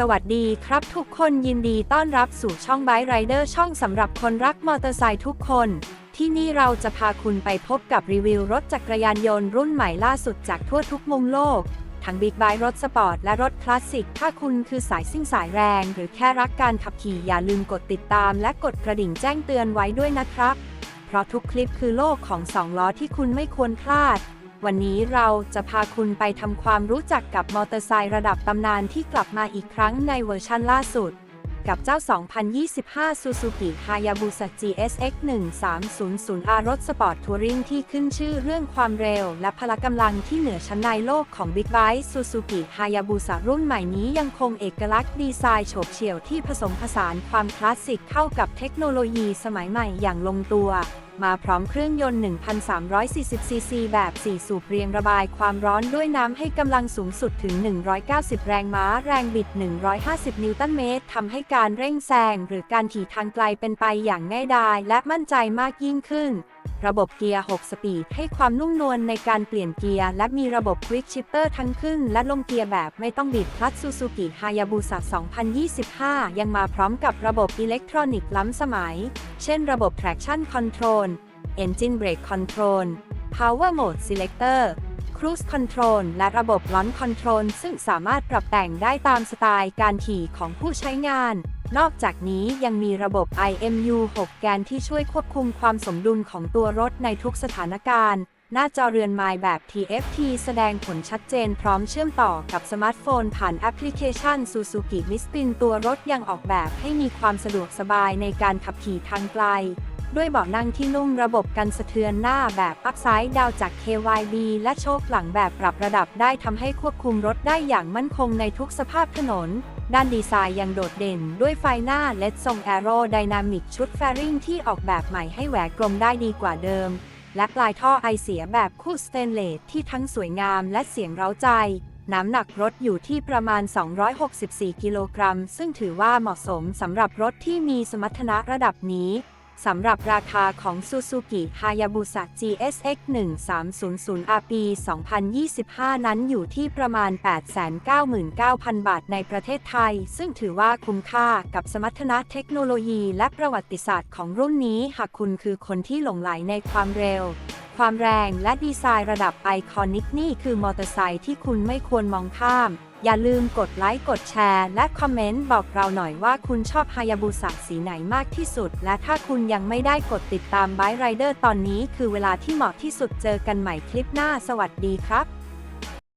สวัสดีครับทุกคนยินดีต้อนรับสู่ช่อง b บ k e Rider ช่องสำหรับคนรักมอเตอร์ไซค์ทุกคน ที่นี่เราจะพาคุณไปพบกับรีวิวรถจักรยานยนต์รุ่นใหม่ล่าสุดจากทั่วทุกมุมโลก ทั้งบิ๊กไบค์รถสปอร์ตและรถคลาสสิก ถ้าคุณคือสายซิ่งสายแรง หรือแค่รักการขับขี่อย่าลืมกดติดตาม และกดกระดิ่งแจ้งเตือนไว้ด้วยนะครับ เพราะทุกคลิปคือโลกของสองล้อที่คุณไม่ควรพลาด วันนี้เราจะพาคุณไปทำความรู้จักกับมอเตอร์ไซค์ระดับตำนานที่กลับมาอีกครั้งในเวอร์ชันล่าสุด กับเจ้า 2025 Suzuki Hayabusa GSX 1300R รถสปอร์ตทัวริงที่ขึ้นชื่อเรื่องความเร็ว และพละกำลังที่เหนือชั้นในโลกของ Big Bike Suzuki Hayabusa รุ่นใหม่นี้ยังคงเอกลักษณ์ดีไซน์โฉบเฉี่ยวที่ผสมผสานความคลาสสิกเข้ากับเทคโนโลยีสมัยใหม่อย่างลงตัว มาพร้อมเครื่องยนต์ 1,340 ซีซี แบบ 4 สูบเรียงระบายความร้อนด้วยน้ำให้กำลังสูงสุดถึง 190 แรงม้า แรงบิด 150 นิวตันเมตร ทำให้การเร่งแซงหรือการขี่ทางไกลเป็นไปอย่างง่ายดายและมั่นใจมากยิ่งขึ้น ระบบเกียร์ 6 สปีด ให้ความนุ่มนวลในการเปลี่ยนเกียร์และมีระบบ Quick Shifter ทั้งขึ้น และลงเกียร์แบบไม่ต้องบีบคลัตช์ Suzuki Hayabusa 2025 ยังมาพร้อมกับระบบอิเล็กทรอนิกส์ล้ำสมัย เช่นระบบ Traction Control Engine Brake Control Power Mode Selector Cruise Control และระบบ Launch Control ซึ่งสามารถปรับแต่งได้ตามสไตล์การขี่ของผู้ใช้งาน นอกจากนี้ยังมีระบบ IMU 6 แกนที่ช่วยควบคุมความสมดุลของตัวรถในทุกสถานการณ์ หน้าจอเรือนไมล์แบบ TFT แสดงผลชัดเจนพร้อมเชื่อมต่อกับสมาร์ทโฟนผ่านแอปพลิเคชัน Suzuki m i s p i n ตัวรถยังออกแบบให้มีความสะดวกสบายในการขับขี่ทางไกล ด้วยเบาะนั่งที่นุ่มระบบกันสะเทือนหน้าแบบอัพไซด์ดาวจาก KYB และโชคหลังแบบปรับระดับได้ทำให้ควบคุมรถได้อย่างมั่นคงในทุกสภาพถนน ด้านดีไซน์ยังโดดเด่นด้วยไฟหน้าเลดทรงแอโรไดนามิกชุดแฟริงที่ออกแบบใหม่ให้แหวกกลมได้ดีกว่าเดิม และปลายท่อไอเสียแบบคู่สเตนเลสที่ทั้งสวยงามและเสียงเร้าใจ น้ำหนักรถอยู่ที่ประมาณ 264 กิโลกรัม ซึ่งถือว่าเหมาะสมสำหรับรถที่มีสมรรถนะระดับนี้ สำหรับราคาของ Suzuki Hayabusa GSX 1300 R ปี 2025 นั้นอยู่ที่ประมาณ 899,000 บาทในประเทศไทย ซึ่งถือว่าคุ้มค่ากับสมรรถนะเทคโนโลยีและประวัติศาสตร์ของรุ่นนี้ หากคุณคือคนที่หลงไหลในความเร็ว ความแรงและดีไซน์ระดับไอคอนิกนี่คือมอเตอร์ไซค์ที่คุณไม่ควรมองข้าม อย่าลืมกดไลค์ กดแชร์ และคอมเมนต์บอกเราหน่อยว่าคุณชอบฮายาบุสะสีไหนมากที่สุด และถ้าคุณยังไม่ได้กดติดตามไบไรเดอร์ตอนนี้คือเวลาที่เหมาะที่สุดเจอกันใหม่คลิปหน้าสวัสดีครับ